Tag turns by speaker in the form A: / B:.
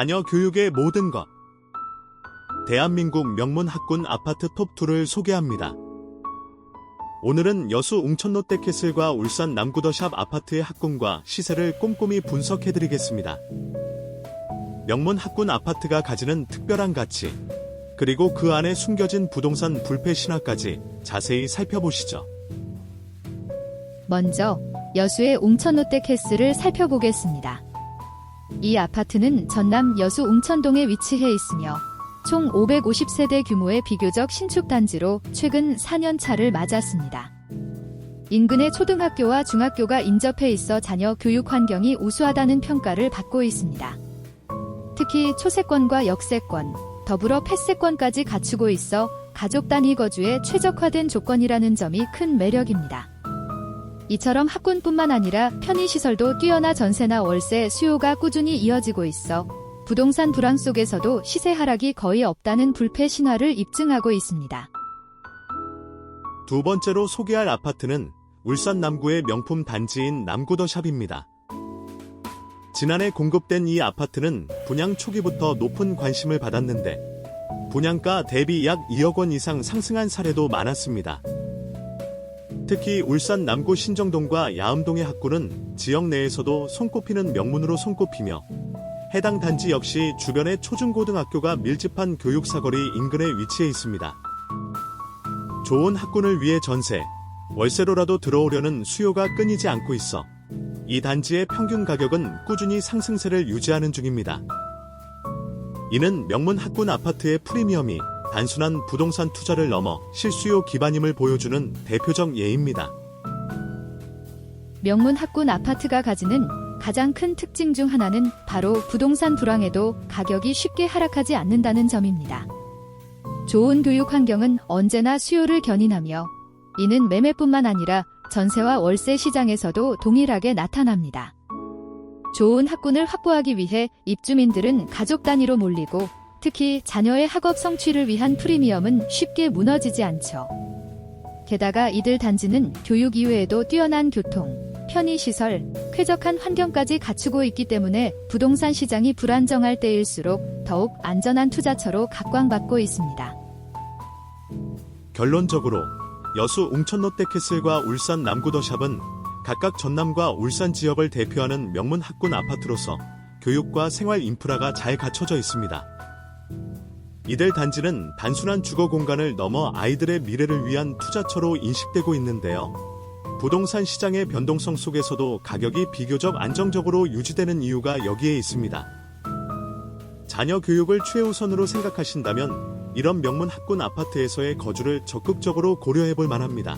A: 자녀 교육의 모든 것. 대한민국 명문 학군 아파트 톱2를 소개합니다. 오늘은 여수 웅천롯데 캐슬과 울산 남구더샵 아파트의 학군과 시세를 꼼꼼히 분석해드리겠습니다. 명문 학군 아파트가 가지는 특별한 가치, 그리고 그 안에 숨겨진 부동산 불패 신화까지 자세히 살펴보시죠.
B: 먼저 여수의 웅천롯데 캐슬을 살펴보겠습니다. 이 아파트는 전남 여수 웅천동에 위치해 있으며 총 550세대 규모의 비교적 신축 단지로 최근 4년 차를 맞았습니다. 인근의 초등학교와 중학교가 인접해 있어 자녀 교육 환경이 우수하다는 평가를 받고 있습니다. 특히 초세권과 역세권, 더불어 폐세권까지 갖추고 있어 가족 단위 거주에 최적화된 조건이라는 점이 큰 매력입니다. 이처럼 학군뿐만 아니라 편의시설도 뛰어나 전세나 월세 수요가 꾸준히 이어지고 있어 부동산 불황 속에서도 시세 하락이 거의 없다는 불패 신화를 입증하고 있습니다.
A: 두 번째로 소개할 아파트는 울산 남구의 명품 단지인 남구더샵입니다. 지난해 공급된 이 아파트는 분양 초기부터 높은 관심을 받았는데 분양가 대비 약 2억 원 이상 상승한 사례도 많았습니다. 특히 울산 남구 신정동과 야음동의 학구는 지역 내에서도 손꼽히는 명문으로 손꼽히며 해당 단지 역시 주변에 초중고등학교가 밀집한 교육사거리 인근에 위치해 있습니다. 좋은 학군을 위해 전세, 월세로라도 들어오려는 수요가 끊이지 않고 있어 이 단지의 평균 가격은 꾸준히 상승세를 유지하는 중입니다. 이는 명문 학군 아파트의 프리미엄이 단순한 부동산 투자를 넘어 실수요 기반임을 보여주는 대표적 예입니다.
B: 명문 학군 아파트가 가지는 가장 큰 특징 중 하나는 바로 부동산 불황에도 가격이 쉽게 하락하지 않는다는 점입니다. 좋은 교육 환경은 언제나 수요를 견인하며 이는 매매뿐만 아니라 전세와 월세 시장에서도 동일하게 나타납니다. 좋은 학군을 확보하기 위해 입주민들은 가족 단위로 몰리고 특히 자녀의 학업 성취를 위한 프리미엄은 쉽게 무너지지 않죠. 게다가 이들 단지는 교육 이외에도 뛰어난 교통, 편의시설, 쾌적한 환경까지 갖추고 있기 때문에 부동산 시장이 불안정할 때일수록 더욱 안전한 투자처로 각광받고 있습니다.
A: 결론적으로 여수 웅천롯데 캐슬과 울산 남구더샵은 각각 전남과 울산 지역을 대표하는 명문 학군 아파트로서 교육과 생활 인프라가 잘 갖춰져 있습니다. 이들 단지는 단순한 주거 공간을 넘어 아이들의 미래를 위한 투자처로 인식되고 있는데요. 부동산 시장의 변동성 속에서도 가격이 비교적 안정적으로 유지되는 이유가 여기에 있습니다. 자녀 교육을 최우선으로 생각하신다면 이런 명문 학군 아파트에서의 거주를 적극적으로 고려해 볼 만합니다.